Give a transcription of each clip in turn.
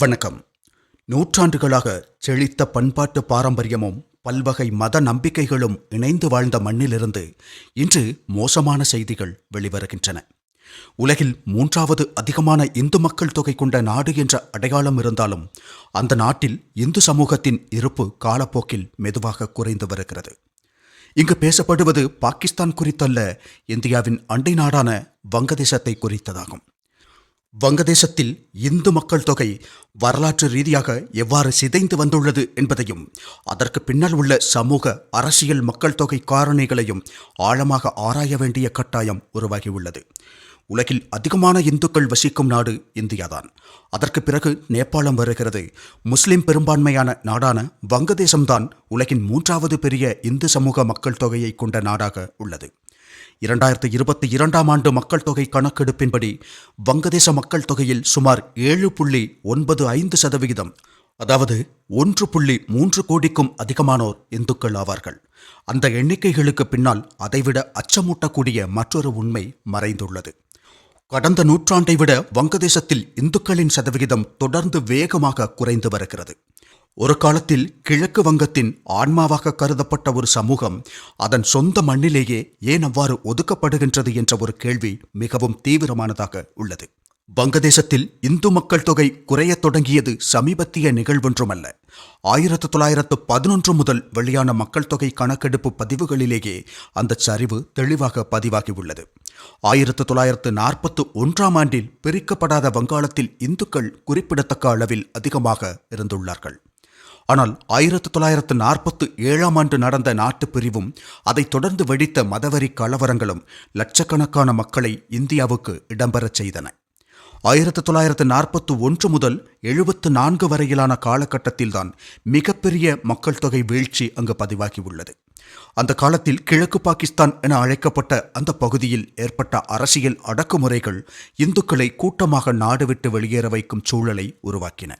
வணக்கம். நூற்றாண்டுகளாக செழித்த பண்பாட்டு பாரம்பரியமும் பல்வகை மத நம்பிக்கைகளும் இணைந்து வாழ்ந்த மண்ணிலிருந்து இன்று மோசமான செய்திகள் வெளிவருகின்றன. உலகில் மூன்றாவது அதிகமான இந்து மக்கள் தொகை கொண்ட நாடு என்ற அடையாளம் இருந்தாலும் அந்த நாட்டில் இந்து சமூகத்தின் இருப்பு காலப்போக்கில் மெதுவாக குறைந்து வருகிறது. இங்கு பேசப்படுவது பாகிஸ்தான் குறித்தல்ல இந்தியாவின் அண்டை நாடான வங்கதேசத்தை குறித்ததாகும். வங்கதேசத்தில் இந்து மக்கள் தொகை வரலாற்று ரீதியாக எவ்வாறு சிதைந்து வந்துள்ளது என்பதையும் அதற்கு பின்னால் உள்ள சமூக அரசியல் மக்கள் தொகை காரணிகளையும் ஆழமாக ஆராய வேண்டிய கட்டாயம் உருவாகியுள்ளது. உலகில் அதிகமான இந்துக்கள் வசிக்கும் நாடு இந்தியாதான். அதற்கு பிறகு நேபாளம் வருகிறது. முஸ்லிம் பெரும்பான்மையான நாடான வங்கதேசம்தான் உலகின் மூன்றாவது பெரிய இந்து சமூக மக்கள் தொகையை கொண்ட நாடாக உள்ளது. இரண்டாயிரத்தி இருபத்தி இரண்டாம் ஆண்டு மக்கள் தொகை கணக்கெடுப்பின்படி வங்கதேச மக்கள் தொகையில் சுமார் ஏழு புள்ளி ஒன்பது ஐந்து சதவிகிதம் அதாவது ஒன்று புள்ளி மூன்று கோடிக்கும் அதிகமானோர் இந்துக்கள் ஆவார்கள். அந்த எண்ணிக்கைகளுக்கு பின்னால் அதைவிட அச்சமூட்டக்கூடிய மற்றொரு உண்மை மறைந்துள்ளது. கடந்த நூற்றாண்டை விட வங்கதேசத்தில் இந்துக்களின் சதவிகிதம் தொடர்ந்து வேகமாக குறைந்து வருகிறது. ஒரு காலத்தில் கிழக்கு வங்கத்தின் ஆன்மாவாக கருதப்பட்ட ஒரு சமூகம் அதன் சொந்த மண்ணிலேயே ஏன் அவ்வாறு ஒதுக்கப்படுகின்றது என்ற ஒரு கேள்வி மிகவும் தீவிரமானதாக உள்ளது. வங்கதேசத்தில் இந்து மக்கள் தொகை குறையத் தொடங்கியது சமீபத்திய நிகழ்வொன்றுமல்ல. ஆயிரத்து தொள்ளாயிரத்து பதினொன்று முதல் வெளியான மக்கள் தொகை கணக்கெடுப்பு பதிவுகளிலேயே அந்த சரிவு தெளிவாக பதிவாகியுள்ளது. ஆயிரத்து தொள்ளாயிரத்து நாற்பத்து ஒன்றாம் ஆண்டில் பிரிக்கப்படாத வங்காளத்தில் இந்துக்கள் குறிப்பிடத்தக்க அளவில் அதிகமாக இருந்துள்ளார்கள். ஆனால் ஆயிரத்து தொள்ளாயிரத்து நாற்பத்து ஏழாம் ஆண்டு நடந்த நாட்டுப் பிரிவும் அதைத் தொடர்ந்து வெடித்த மதவெறி கலவரங்களும் லட்சக்கணக்கான மக்களை இந்தியாவுக்கு இடம்பெறச் செய்தன. ஆயிரத்து தொள்ளாயிரத்து நாற்பத்து ஒன்று முதல் எழுபத்து நான்கு வரையிலான காலகட்டத்தில்தான் மிகப்பெரிய மக்கள் தொகை வீழ்ச்சி அங்கு பதிவாகியுள்ளது. அந்த காலத்தில் கிழக்கு பாகிஸ்தான் என அழைக்கப்பட்ட அந்த பகுதியில் ஏற்பட்ட அரசியல் அடக்குமுறைகள் இந்துக்களை கூட்டமாக நாடு விட்டு வெளியேற வைக்கும் சூழலை உருவாக்கின.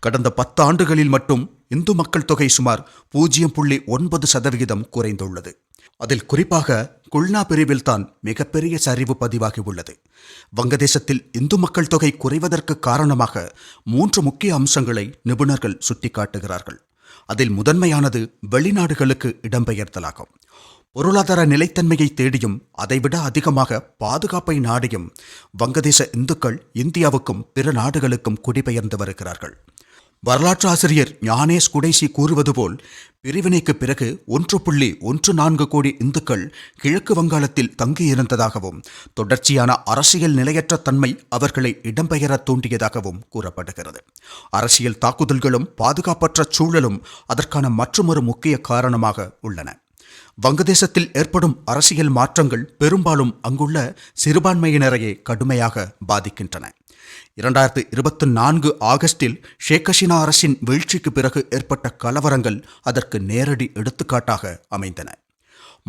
கடந்த பத்து ஆண்டுகளில் மட்டும் இந்து மக்கள் தொகை சுமார் பூஜ்ஜியம் புள்ளி ஒன்பது சதவிகிதம் குறைந்துள்ளது. அதில் குறிப்பாக குல்னா பிரிவில்தான் மிகப்பெரிய சரிவு பதிவாகியுள்ளது வங்கதேசத்தில் இந்து மக்கள் தொகை குறைவதற்கு காரணமாக மூன்று முக்கிய அம்சங்களை நிபுணர்கள் சுட்டிக்காட்டுகிறார்கள். அதில் முதன்மையானது வெளிநாடுகளுக்கு இடம்பெயர்தலாகும் பொருளாதார நிலைத்தன்மையை தேடியும் அதைவிட அதிகமாக பாதுகாப்பை நாடியும் வங்கதேச இந்துக்கள் இந்தியாவுக்கும் பிற நாடுகளுக்கும் குடிபெயர்ந்து வருகிறார்கள். வரலாற்று ஆசிரியர் ஞானேஷ் குடைசி கூறுவது போல் பிரிவினைக்கு பிறகு ஒன்று புள்ளி ஒன்று நான்கு கோடி இந்துக்கள் கிழக்கு வங்காளத்தில் தங்கியிருந்ததாகவும் தொடர்ச்சியான அரசியல் நிலையற்ற தன்மை அவர்களை இடம்பெயர தூண்டியதாகவும் கூறப்படுகிறது. அரசியல் தாக்குதல்களும் பாதுகாப்பற்ற சூழலும் அதற்கான மற்றொரு முக்கிய காரணமாக உள்ளன. வங்கதேசத்தில் ஏற்படும் அரசியல் மாற்றங்கள் பெரும்பாலும் அங்குள்ள சிறுபான்மையினரையே கடுமையாக பாதிக்கின்றன. இரண்டாயிரத்து இருபத்தி நான்கு ஆகஸ்டில் ஷேக் ஹசீனா அரசின் வீழ்ச்சிக்கு பிறகு ஏற்பட்ட கலவரங்கள் அதற்கு நேரடி எடுத்துக்காட்டாக அமைந்தன.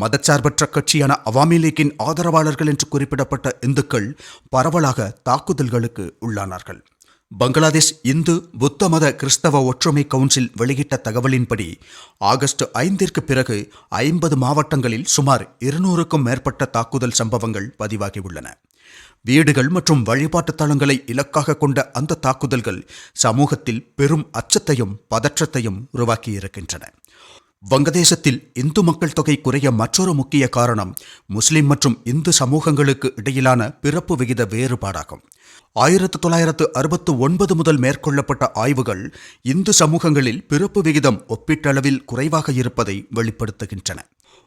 மதச்சார்பற்ற கட்சியான அவாமி லீக்கின் ஆதரவாளர்கள் என்று குறிப்பிடப்பட்ட இந்துக்கள் பரவலாக தாக்குதல்களுக்கு உள்ளானார்கள். பங்களாதேஷ் இந்து புத்த மத கிறிஸ்தவ ஒற்றுமை கவுன்சில் வெளியிட்ட தகவலின்படி ஆகஸ்ட் ஐந்திற்கு பிறகு ஐம்பது மாவட்டங்களில் சுமார் இருநூறுக்கும் மேற்பட்ட தாக்குதல் சம்பவங்கள் பதிவாகியுள்ளன. வீடுகள் மற்றும் வழிபாட்டு தளங்களை இலக்காக கொண்ட அந்த தாக்குதல்கள் சமூகத்தில் பெரும் அச்சத்தையும் பதற்றத்தையும் உருவாக்கியிருக்கின்றன. வங்கதேசத்தில் இந்து மக்கள் தொகை குறைய மற்றொரு முக்கிய காரணம் முஸ்லிம் மற்றும் இந்து சமூகங்களுக்கு இடையிலான பிறப்பு விகித வேறுபாடாகும். ஆயிரத்து தொள்ளாயிரத்து அறுபத்து ஒன்பது முதல் மேற்கொள்ளப்பட்ட ஆய்வுகள் இந்து சமூகங்களில் பிறப்பு விகிதம் ஒப்பீட்டளவில் குறைவாக இருப்பதை வெளிப்படுத்துகின்றன.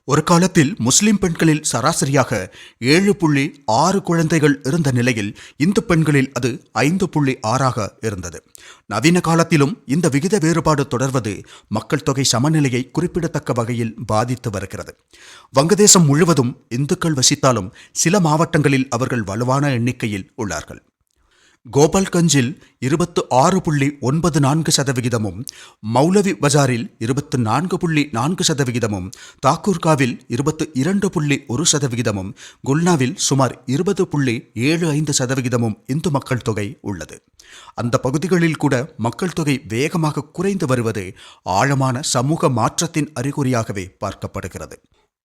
ஒரு காலத்தில் முஸ்லிம் பெண்களில் சராசரியாக ஏழு புள்ளி ஆறு குழந்தைகள் இருந்த நிலையில் இந்து பெண்களில் அது ஐந்து புள்ளி ஆறாக இருந்தது. நவீன காலத்திலும் இந்த விகித வேறுபாடு தொடர்வது மக்கள் தொகை சமநிலையை குறிப்பிடத்தக்க வகையில் பாதித்து வருகிறது. வங்கதேசம் முழுவதும் இந்துக்கள் வசித்தாலும் சில மாவட்டங்களில் அவர்கள் வலுவான எண்ணிக்கையில் உள்ளார்கள். கோபால்கஞ்சில் இருபத்து ஆறு புள்ளி ஒன்பது நான்கு சதவிகிதமும் மௌலவி பஜாரில் இருபத்து நான்கு புள்ளி நான்கு சதவிகிதமும் தாக்கூர்காவில் இருபத்து இரண்டு புள்ளி ஒரு சதவிகிதமும் குல்னாவில் சுமார் இருபது புள்ளி ஏழு ஐந்து சதவிகிதமும் இந்து மக்கள் தொகை உள்ளது. அந்த பகுதிகளில் கூட மக்கள் தொகை வேகமாக குறைந்து வருவது ஆழமான சமூக மாற்றத்தின் அறிகுறியாகவே பார்க்கப்படுகிறது.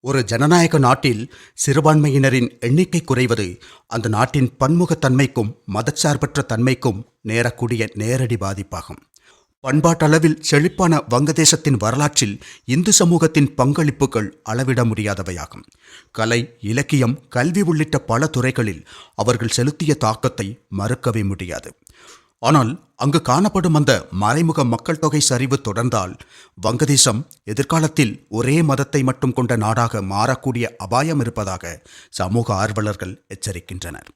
ஒரு ஜனநாயக நாட்டில் சிறுபான்மையினரின் எண்ணிக்கை குறைவது அந்த நாட்டின் பன்முகத்தன்மைக்கும் மதச்சார்பற்ற தன்மைக்கும் நேரக்கூடிய நேரடி பாதிப்பாகும். பண்பாட்டளவில் செழிப்பான வங்கதேசத்தின் வரலாற்றில் இந்து சமூகத்தின் பங்களிப்புகள் அளவிட முடியாதவையாகும். கலை இலக்கியம் கல்வி உள்ளிட்ட பல துறைகளில் அவர்கள் செலுத்திய தாக்கத்தை மறுக்கவே முடியாது. ஆனால் அங்கு காணப்படும் அந்த மறைமுக மக்கள் தொகை சரிவு தொடர்ந்தால் வங்கதேசம் எதிர்காலத்தில் ஒரே மதத்தை மட்டும் கொண்ட நாடாக மாறக்கூடிய அபாயம் இருப்பதாக சமூக ஆர்வலர்கள் எச்சரிக்கின்றனர்.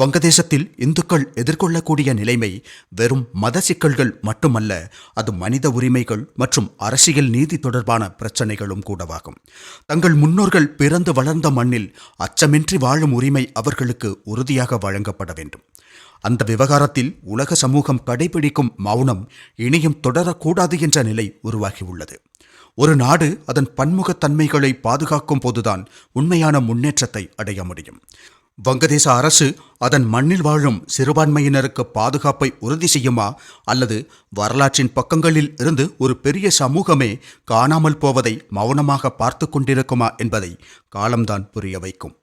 வங்கதேசத்தில் இந்துக்கள் எதிர்கொள்ளக்கூடிய நிலைமை வெறும் மத சிக்கல்கள் மட்டுமல்ல அது மனித உரிமைகள் மற்றும் அரசியல் நீதி தொடர்பான பிரச்சனைகளும் கூடவாகும். தங்கள் முன்னோர்கள் பிறந்து வளர்ந்த மண்ணில் அச்சமின்றி வாழும் உரிமை அவர்களுக்கு உறுதியாக வழங்கப்பட வேண்டும். அந்த விவகாரத்தில் உலக சமூகம் கடைபிடிக்கும் மௌனம் இனியும் தொடரக்கூடாது என்ற நிலை உருவாகியுள்ளது. ஒரு நாடு அதன் பன்முகத்தன்மைகளை பாதுகாக்கும் போதுதான் உண்மையான முன்னேற்றத்தை அடைய முடியும். வங்கதேச அரசு அதன் மண்ணில் வாழும் சிறுபான்மையினருக்கு பாதுகாப்பை உறுதி செய்யுமா அல்லது வரலாற்றின் பக்கங்களில் இருந்து ஒரு பெரிய சமூகமே காணாமல் போவதை மௌனமாக பார்த்து கொண்டிருக்குமா என்பதை காலம்தான் புரிய வைக்கும்.